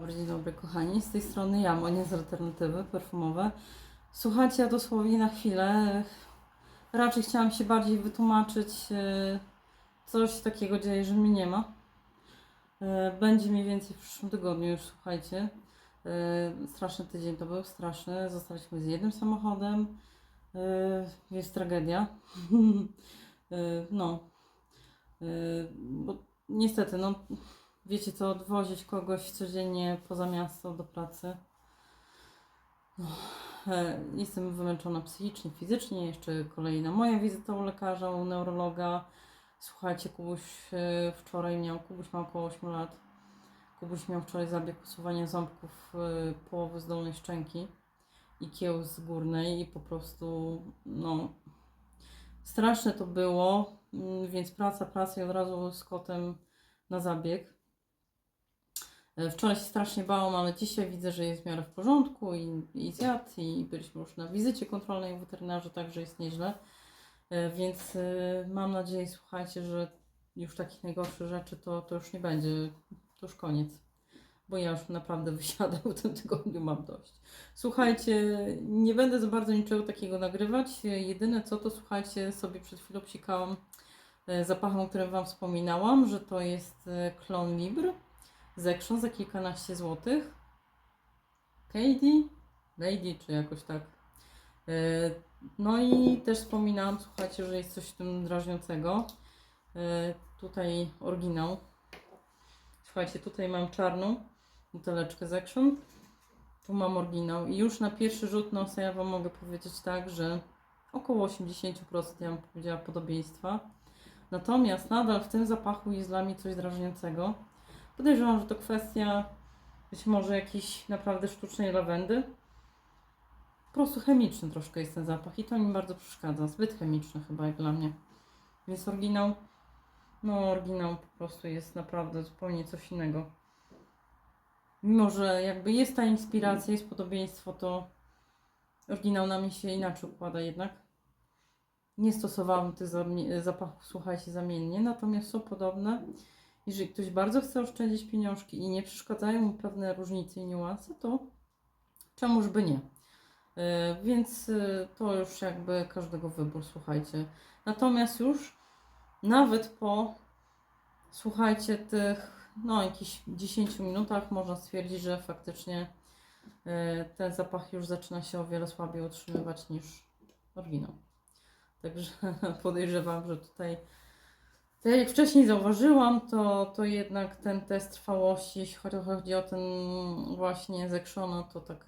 Dobry dzień dobry kochani, z tej strony ja, Monia z Alternatywy Perfumowe. Słuchajcie, ja dosłownie na chwilę, raczej chciałam się bardziej wytłumaczyć, e, coś takiego dzieje, że mnie nie ma. E, Będzie mniej więcej w przyszłym tygodniu już, słuchajcie. E, Straszny tydzień to był, straszny. Zostaliśmy z jednym samochodem. Jest tragedia. No. Bo niestety, no wiecie co, odwozić kogoś codziennie poza miasto do pracy. E, Jestem wymęczona psychicznie, fizycznie. Jeszcze kolejna moja wizyta u lekarza, u neurologa. Słuchajcie, Kubuś e, wczoraj miał, Kubuś ma około 8 lat. Kubuś miał wczoraj zabieg usuwania ząbków e, połowy z dolnej szczęki i kieł z górnej i po prostu, no, straszne to było, mm, więc praca, praca i od razu z kotem na zabieg. E, Wczoraj się strasznie bałam, ale dzisiaj widzę, że jest w miarę w porządku i, i zjadł i byliśmy już na wizycie kontrolnej u weterynarza, także jest nieźle. E, Więc e, mam nadzieję, słuchajcie, że już takich najgorszych rzeczy to, to już nie będzie, to już koniec. Bo ja już naprawdę wysiadam w tym tygodniu, mam dość. Słuchajcie, nie będę za bardzo niczego takiego nagrywać. Jedyne co to, słuchajcie, sobie przed chwilą psikałam zapachem, o którym Wam wspominałam, że to jest e, Clone Libre z Action za kilkanaście złotych. Katie? Lady, czy jakoś tak. E, No i też wspominałam, słuchajcie, że jest coś w tym drażniącego. E, Tutaj oryginał. Słuchajcie, tutaj mam czarną buteleczkę z Action. Tu mam oryginał. I już na pierwszy rzut nosa ja Wam mogę powiedzieć tak, że około 80% ja bym powiedziała podobieństwa. Natomiast nadal w tym zapachu jest dla mnie coś drażniącego. Podejrzewam, że to kwestia być może jakiejś naprawdę sztucznej lawendy. Po prostu chemiczny troszkę jest ten zapach i to mi bardzo przeszkadza. Zbyt chemiczny chyba jak dla mnie. Więc oryginał, no oryginał po prostu jest naprawdę zupełnie coś innego. Mimo, że jakby jest ta inspiracja, jest podobieństwo, to oryginał na mnie się inaczej układa jednak. Nie stosowałam tych zapachów, słuchajcie, zamiennie, natomiast są podobne. Jeżeli ktoś bardzo chce oszczędzić pieniążki i nie przeszkadzają mu pewne różnice i niuanse, to czemuż by nie. E, Więc e, to już jakby każdego wybór, słuchajcie. Natomiast już nawet po, słuchajcie, tych no jakichś 10 minutach można stwierdzić, że faktycznie e, ten zapach już zaczyna się o wiele słabiej utrzymywać niż oryginał. Także podejrzewam, że tutaj tak jak wcześniej zauważyłam, to, to jednak ten test trwałości, jeśli chodzi- o ten właśnie z Actiona, to tak,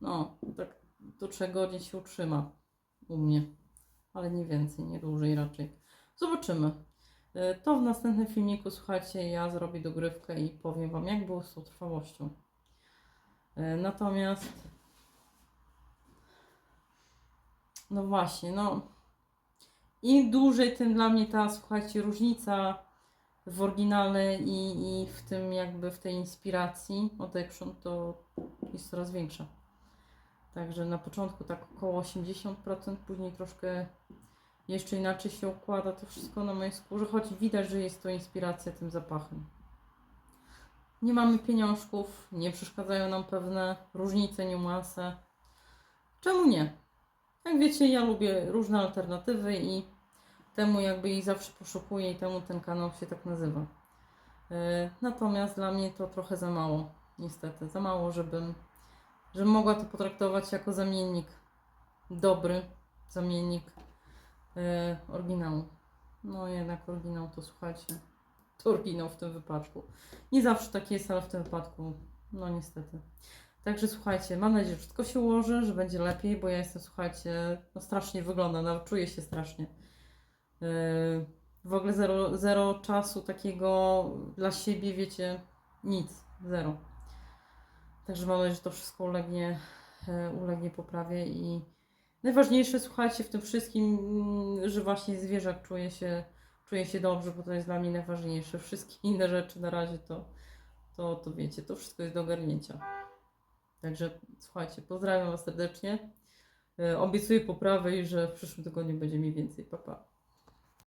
no, tak do 3 godzin się utrzyma u mnie, ale nie więcej, nie dłużej raczej. Zobaczymy. E, To w następnym filmiku, słuchajcie, ja zrobię dogrywkę i powiem Wam, jak było z tą trwałością. E, Natomiast, no właśnie, no, im dłużej, tym dla mnie ta, słuchajcie, różnica w oryginale i, i w tym jakby w tej inspiracji od Action to jest coraz większa. Także na początku tak około 80%, później troszkę jeszcze inaczej się układa to wszystko na mojej skórze, choć widać, że jest to inspiracja tym zapachem. Nie mamy pieniążków, nie przeszkadzają nam pewne różnice, niuanse. Czemu nie? Jak wiecie, ja lubię różne alternatywy i temu jakby ich zawsze poszukuję i temu ten kanał się tak nazywa. E, Natomiast dla mnie to trochę za mało, niestety. Za mało, żebym, żebym mogła to potraktować jako zamiennik dobry, zamiennik e, oryginału. No jednak oryginał to słuchajcie, to oryginał w tym wypadku. Nie zawsze tak jest, ale w tym wypadku, no niestety. Także słuchajcie, mam nadzieję, że wszystko się ułoży, że będzie lepiej, bo ja jestem, słuchajcie, no strasznie wygląda, no, czuję się strasznie. Yy, W ogóle zero, zero czasu takiego dla siebie, wiecie, nic, zero. Także mam nadzieję, że to wszystko ulegnie, e, ulegnie poprawie i najważniejsze, słuchajcie, w tym wszystkim, mm, że właśnie zwierzak czuje się, czuje się dobrze, bo to jest dla mnie najważniejsze. Wszystkie inne rzeczy na razie to, to, to wiecie, to wszystko jest do ogarnięcia. Także słuchajcie, pozdrawiam Was serdecznie. E, Obiecuję poprawę i że w przyszłym tygodniu będzie mi więcej. Pa, pa.